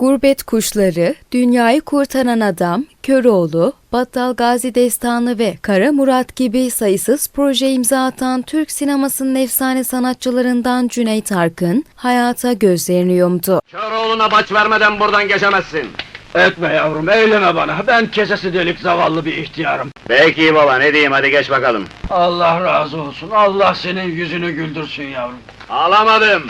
Gurbet Kuşları, Dünyayı Kurtaran Adam, Köroğlu, Battal Gazi Destanı ve Kara Murat gibi sayısız proje imza atan Türk sinemasının efsane sanatçılarından Cüneyt Arkın, hayata gözlerini yumdu. Köroğlu'na baç vermeden buradan geçemezsin. Etme yavrum, eyleme bana. Ben kesesi delik zavallı bir ihtiyarım. Peki baba ne diyeyim hadi geç bakalım. Allah razı olsun, Allah senin yüzünü güldürsün yavrum. Alamadım.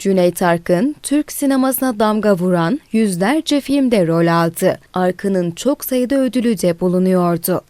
Cüneyt Arkın, Türk sinemasına damga vuran yüzlerce filmde rol aldı. Arkın'ın çok sayıda ödülü de bulunuyordu.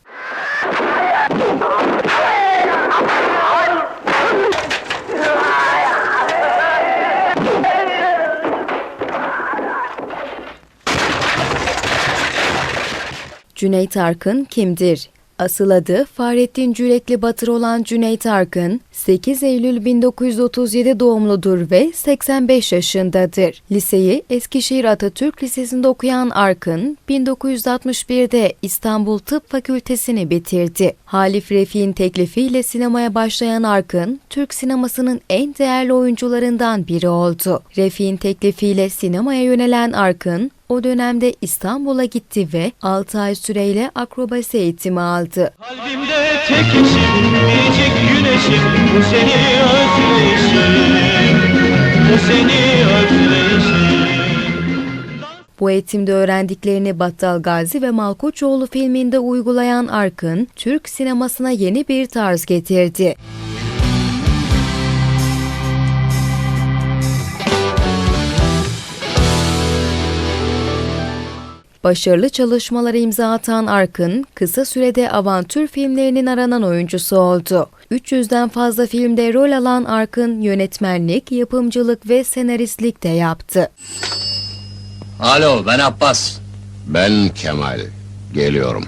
Cüneyt Arkın kimdir? Asıl adı Fahrettin Cürekli Batır olan Cüneyt Arkın, 8 Eylül 1937 doğumludur ve 85 yaşındadır. Liseyi Eskişehir Atatürk Lisesi'nde okuyan Arkın, 1961'de İstanbul Tıp Fakültesini bitirdi. Halif Refik'in teklifiyle sinemaya başlayan Arkın, Türk sinemasının en değerli oyuncularından biri oldu. Refik'in teklifiyle sinemaya yönelen Arkın, o dönemde İstanbul'a gitti ve 6 ay süreyle akrobasi eğitimi aldı. Kalbimde tek eşim, biricik güneşim Bu seni özleşim, bu seni özleşim Bu eğitimde öğrendiklerini Battal Gazi ve Malkoçoğlu filminde uygulayan Arkın, Türk sinemasına yeni bir tarz getirdi. Başarılı çalışmalara imza atan Arkın, kısa sürede avantür filmlerinin aranan oyuncusu oldu. 300'den fazla filmde rol alan Arkın, yönetmenlik, yapımcılık ve senaristlik de yaptı. Alo ben Abbas. Ben Kemal. Geliyorum.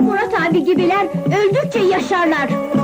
Murat abi gibiler öldükçe yaşarlar.